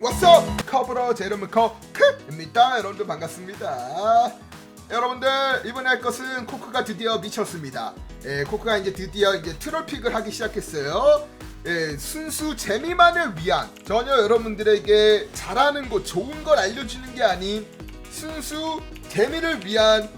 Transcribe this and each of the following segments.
왓썹 커브러 제 이름은 커크입니다. 여러분들 반갑습니다. 여러분들 이번에 할 것은 코크가 드디어 미쳤습니다. 예, 코크가 이제 드디어 이제 트롤픽을 하기 시작했어요. 예, 순수 재미만을 위한 전혀 여러분들에게 잘하는 거 좋은 걸 알려주는 게 아닌 순수 재미를 위한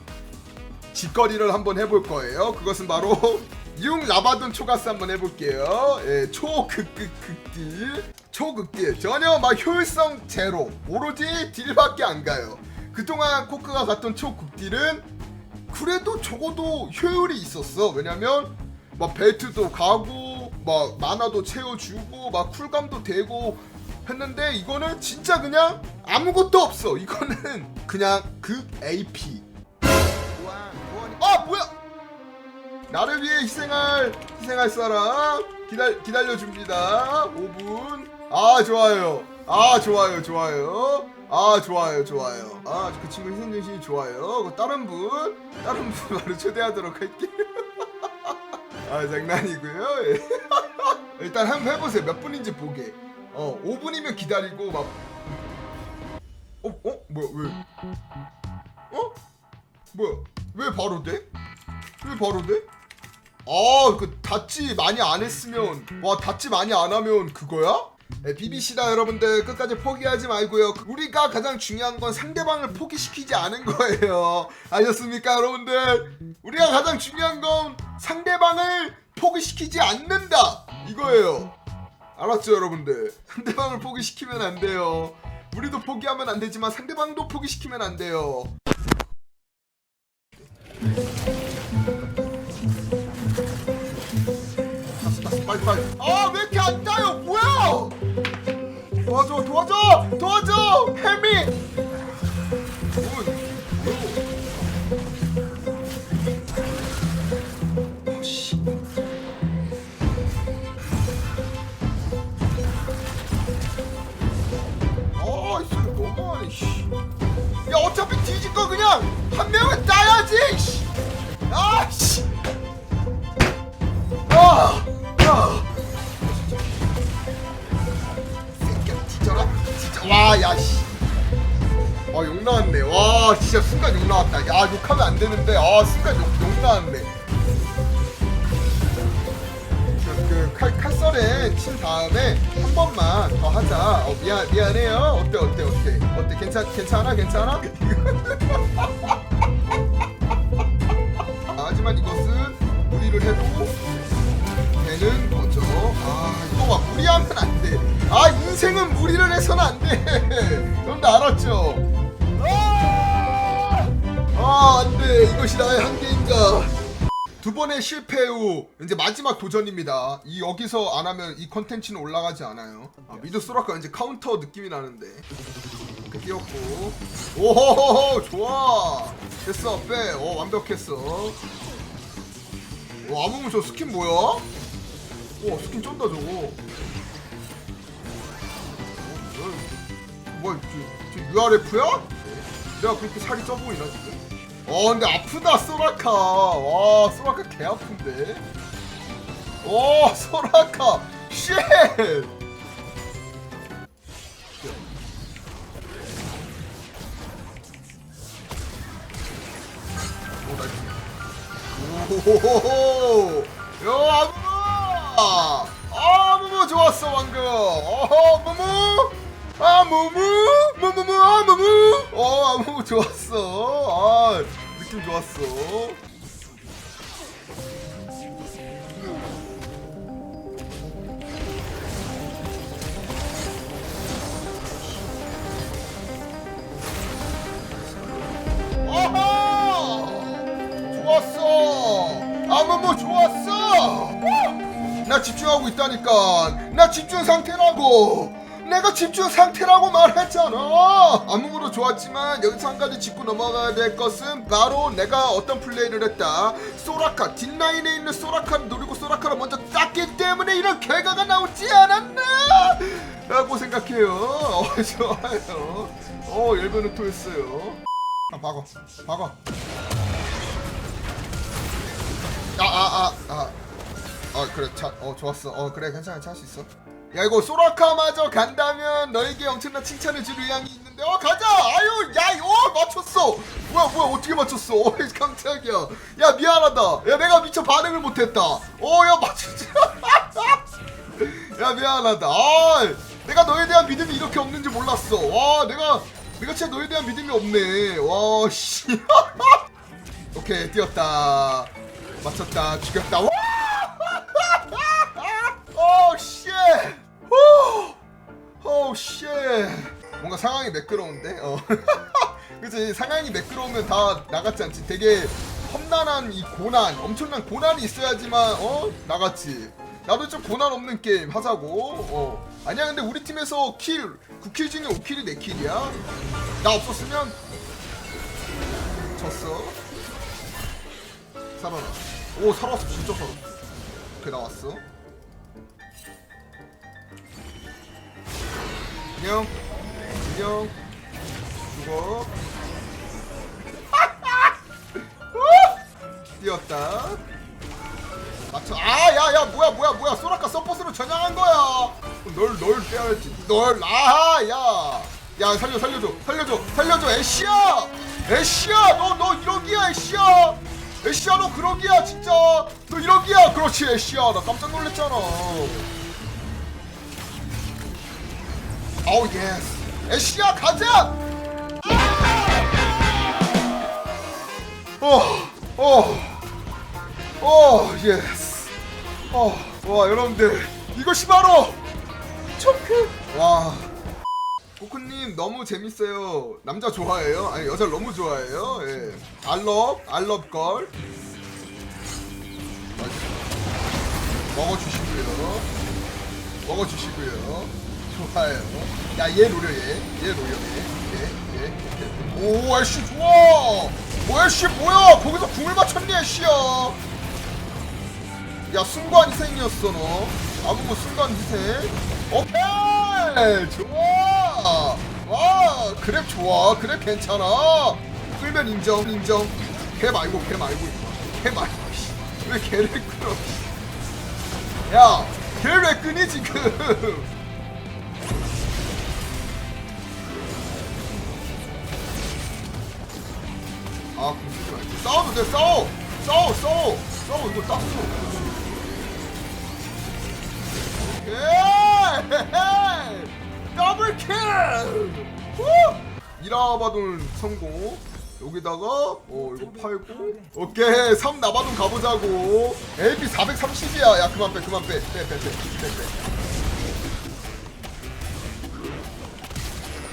짓거리를 한번 해볼 거예요. 그것은 바로 융 라바돈 초가스 한번 해볼게요. 예, 초극극극딜, 초극딜 전혀 막 효율성 제로, 오로지 딜밖에 안 가요. 그동안 코크가 갔던 초극딜은 그래도 적어도 효율이 있었어. 왜냐면 막 벨트도 가고, 막 마나도 채워주고, 막 쿨감도 되고 했는데 이거는 진짜 그냥 아무것도 없어. 이거는 그냥 극 AP. 아 뭐야? 나를 위해 희생할 희생할 사람 기다 기다려 줍니다. 5분. 아 좋아요. 아 좋아요 좋아요. 아 좋아요 좋아요. 아 그 친구 희생 정신이 좋아요. 그 다른 분 다른 분 바로 초대하도록 할게요. 아 장난이고요. 예. 일단 한번 해보세요. 몇 분인지 보게. 어 5분이면 기다리고 막. 어 어? 뭐야 왜? 어? 뭐야? 왜 바로 돼? 왜 바로 돼? 아, 그 닷지 많이 안 했으면 와 닷지 많이 안 하면 그거야? 네, BBC다 여러분들 끝까지 포기하지 말고요. 우리가 가장 중요한 건 상대방을 포기시키지 않은 거예요. 아셨습니까, 여러분들? 우리가 가장 중요한 건 상대방을 포기시키지 않는다 이거예요. 알았죠, 여러분들? 상대방을 포기시키면 안 돼요. 우리도 포기하면 안 되지만 상대방도 포기시키면 안 돼요. 빨리 빨리 아왜 이렇게 안 따요 뭐야 도와줘 도와줘 도와줘 헬미 씨. 그냥 한 명은 따야지 씨. 아! 아! 와 야 씨. 아 욕 나왔네. 와 진짜 순간 욕 나왔다. 야 욕하면 안 되는데. 아 순간 욕, 욕 나왔네. 그, 그 칼, 칼썰에 친 다음에 한 번만 더 하자. 어 미안 미안해요. 어때 어때 어때? 어때? 괜찮 괜찮아 괜찮아? 하지만 이것은 무리를 해도 되는 거죠. 아, 이거 막 무리하면 안 돼. 아, 인생은 무리를 해서는 안 돼. 여러분들 알았죠? 아, 아, 안 돼. 이것이 나의 한계인가. 두 번의 실패 후 이제 마지막 도전입니다. 이 여기서 안 하면 이 컨텐츠는 올라가지 않아요. 아, 미드 소라카 이제 카운터 느낌이 나는데. 이렇게 뛰었고. 오호호호 좋아. 됐어 빼. 어 완벽했어. 와 아무무 저 스킨 뭐야? 와 스킨 쩐다 저거. 뭐야? 저, 저 URF야? 내가 그렇게 살이 쪄 보이나 지금? 어 근데 아프다 소라카. 와 소라카 개 아픈데. 와 소라카 쉣. 오. 오호호호! 야, 아무무! 아무무 좋았어, 방금! 어허, 무무! 아, 무무! 무무무, 아, 무무! 어, 아 무무 좋았어. 아, 느낌 좋았어. 어허! 좋았어. 아무무 좋았어. 나 집중하고 있다니까. 나 집중 상태라고. 내가 집중 상태라고 말했잖아. 아무무도 좋았지만 여기서 한 가지 짚고 넘어가야 될 것은 바로 내가 어떤 플레이를 했다. 소라카 뒷라인에 있는 소라카를 노리고 소라카를 먼저 땄기 때문에 이런 결과가 나오지 않았나? 라고 생각해요. 어, 좋아요. 어, 열변을 토했어요. 아, 박어. 박어. 아, 아, 아, 아. 어, 그래. 차, 어, 좋았어. 어, 그래. 괜찮아. 찰수 있어. 야, 이거 소라카마저 간다면 너에게 엄청난 칭찬을 줄 의향이 있는데 어 가자! 아유 야어 맞췄어! 뭐야 뭐야 어떻게 맞췄어? 어 깜짝이야. 야 미안하다. 야 내가 미처 반응을 못했다. 어 야 맞췄지. 야 미안하다. 아 내가 너에 대한 믿음이 이렇게 없는지 몰랐어. 와 내가 내가 진짜 너에 대한 믿음이 없네. 와씨. 오케이 뛰었다. 맞췄다. 죽였다. 와 상황이 매끄러운데? 어. 그치, 상황이 매끄러우면 다 나갔지 않지? 되게 험난한 이 고난, 엄청난 고난이 있어야지만, 어? 나갔지. 나도 좀 고난 없는 게임 하자고. 어. 아니야, 근데 우리 팀에서 킬, 9킬 중에 5킬이 내 킬이야. 나 없었으면, 졌어. 살아났어. 오, 살았어. 진짜 살았어. 그게 나왔어. 안녕 안녕 죽어 뛰었다. 맞춰. 아야야 뭐야 뭐야 뭐야. 소라카 서포스로 전향한 거야. 널 널 빼야지. 널 아하 야야 살려 살려줘 살려줘 살려줘 애쉬야. 애쉬야 너 너 이러기야 애쉬야. 애쉬야 너 그러기야 진짜. 너 이러기야. 그렇지 애쉬야. 나 깜짝 놀랐잖아. 오 예스 애쉬야 가자! 어 어 어 예스. 어 와 여러분들 이것이 바로 초크! 와. 코크님 너무 재밌어요. 남자 좋아해요? 아니 여자 너무 좋아해요? 예. 알럽 알럽 걸. 먹어주시고요. 먹어주시고요 좋아요. 야, 얘 노려, 얘. 얘 노려, 얘. 얘, 얘. 오, 애쉬 좋아! 오, 애쉬 뭐야! 거기서 궁을 맞췄니, 애쉬야! 야, 순간 희생이었어, 너. 아무고 순간 희생. 오케이! 좋아! 와, 그랩 좋아. 그랩 괜찮아. 끌면 인정, 인정. 걔 말고, 걔 말고. 걔 말고, 씨. 왜 걔를 끌어, 씨. 야, 걔를 왜 끄니, 지금? 아, 공쓰지 말고. 싸워도 돼, 싸워! 싸워, 싸워! 싸워, 이거 딱 써. 오케이! 더블 킬! 후! 이라바돈 성공. 여기다가, 어, 이거 팔고. 오케이, 3 나바돈 가보자고. AP 430이야. 야, 그만 빼, 그만 빼. 빼, 빼, 빼, 빼, 빼.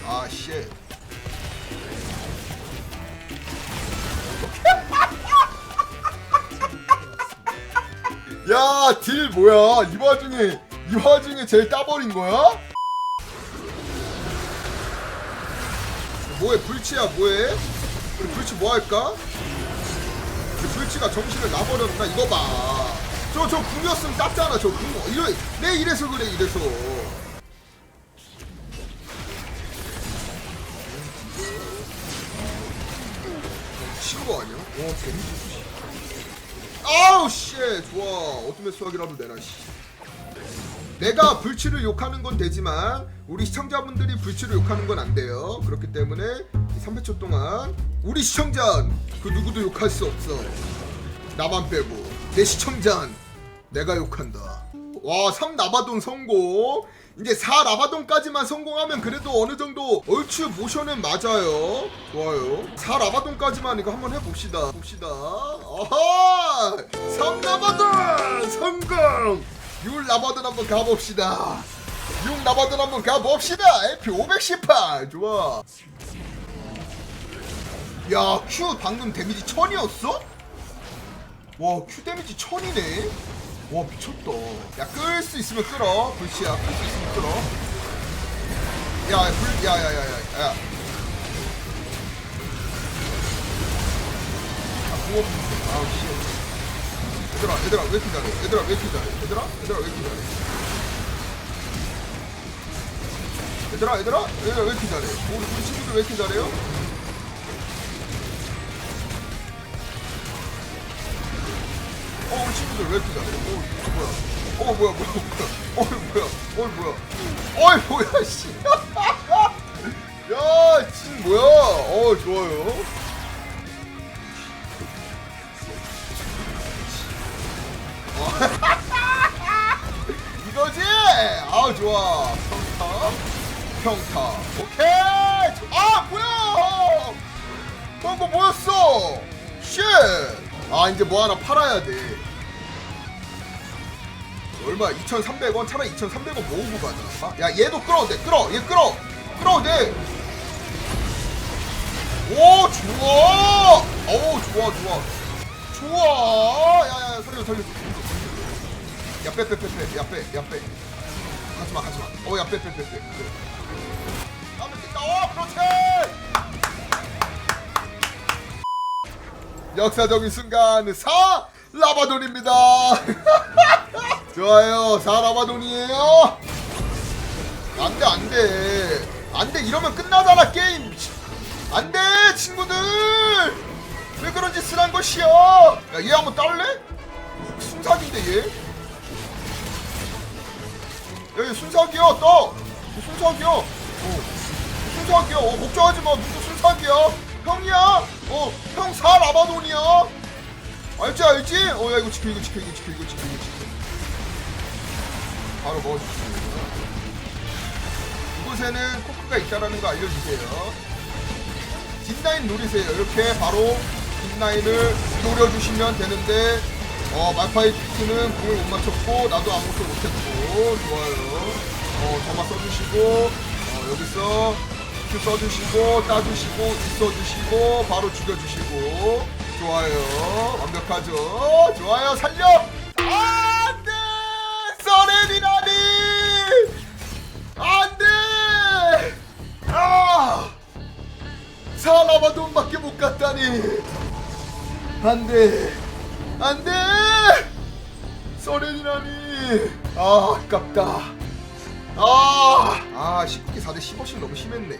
아, 쉣. 야, 딜 뭐야? 이 와중에 이 와중에 제일 따버린 거야? 뭐해? 불치야 뭐해? 우리 불치 뭐 할까? 불치가 정신을 놔버렸나? 이거 봐. 저 저 궁이었으면 땄잖아. 저 궁. 이래 내 이래서 그래 이래서. 미친 거 아니야? 어 데미지. 아우 씨. 좋아. 어둠의 수학이라도 내라 씨. 내가 불치를 욕하는 건 되지만 우리 시청자분들이 불치를 욕하는 건 안 돼요. 그렇기 때문에 3회초 동안 우리 시청자는 그 누구도 욕할 수 없어. 나만 빼고 내 시청자는 내가 욕한다 와 3 라바돈 성공. 이제 4 라바돈까지만 성공하면 그래도 어느 정도 얼추 모션은 맞아요. 좋아요. 4 라바돈까지만 이거 한번 해봅시다. 봅시다. 아하! 3 라바돈 성공! 6 라바돈 한번 가봅시다. 6 라바돈 한번 가봅시다. LP 518 좋아. 야 Q 방금 데미지 1000이었어? 와 Q 데미지 1000이네 와 미쳤다. 야 끌 수 있으면 끌어. 불치야 끌 수 있으면 끌어. 야불 야야야야야. 아 공업 아우 씨. 얘들아 얘들아 왜 이렇게 잘해? 얘들아 왜 이렇게 잘해? 얘들아 얘들아 왜 이렇게 잘해? 얘들아 얘들아 얘들아 왜 이렇게 잘해? 우리 우리 친구들 왜 이렇게 잘해요? 어 친구들 왜 이렇게 잘해? 어 뭐야 어 뭐야 뭐야 뭐야 어 뭐야 어 뭐야 어 뭐야 씨. 야, 진 뭐야? 어 좋아요. 어. 이거지? 아 좋아. 평타, 평타. 오케이. 아 뭐야? 방금 뭐였어? 쉣. 아 이제 뭐 하나 팔아야 돼. 얼마? 2,300원? 차라리 2,300원 모으고 가자. 야, 얘도 끌어도 돼. 끌어. 얘 끌어. 끌어도 돼. 오, 좋아. 오, 좋아, 좋아. 좋아. 야, 야, 살려, 살려. 야, 빼, 빼, 빼, 빼. 야, 빼, 야, 빼. 가지 마, 가지 마. 어, 야, 빼, 빼, 빼, 빼. 그래. 하면 된다. 어, 그렇지. 역사적인 순간 사 라바돈입니다. 좋아요, 사 라바돈이에요. 안돼 안돼 안돼 이러면 끝나잖아 게임. 안돼 친구들 왜 그런 짓을 한 것이야? 야얘 한번 딸래? 순삭인데 얘. 야얘 순삭이야 떠. 얘 순삭이야. 어. 순삭이야. 어, 걱정하지 마. 누구 순삭이야? 형이야. 어, 형 사 라바돈이야. 알지 알지? 어, 야 이거 지켜 이거 지켜 이거 지켜 이거 지켜 이거 지켜. 바로 먹어주세요. 이곳에는 코크가 있다라는 거 알려주세요. 뒷라인 노리세요. 이렇게 바로 뒷라인을 노려주시면 되는데 어, 말파이트는 공을 못 맞췄고 나도 아무것도 못했고 좋아요. 어, 점화 써주시고 어, 여기서 큐 써주시고 따주시고 있어주시고 바로 죽여주시고 좋아요. 완벽하죠. 좋아요. 살려. 사라바돈밖에 못 갔다니. 안돼. 안돼. 써렌이라니. 아 아깝다. 아, 아 19기 4대 15씩 너무 심했네.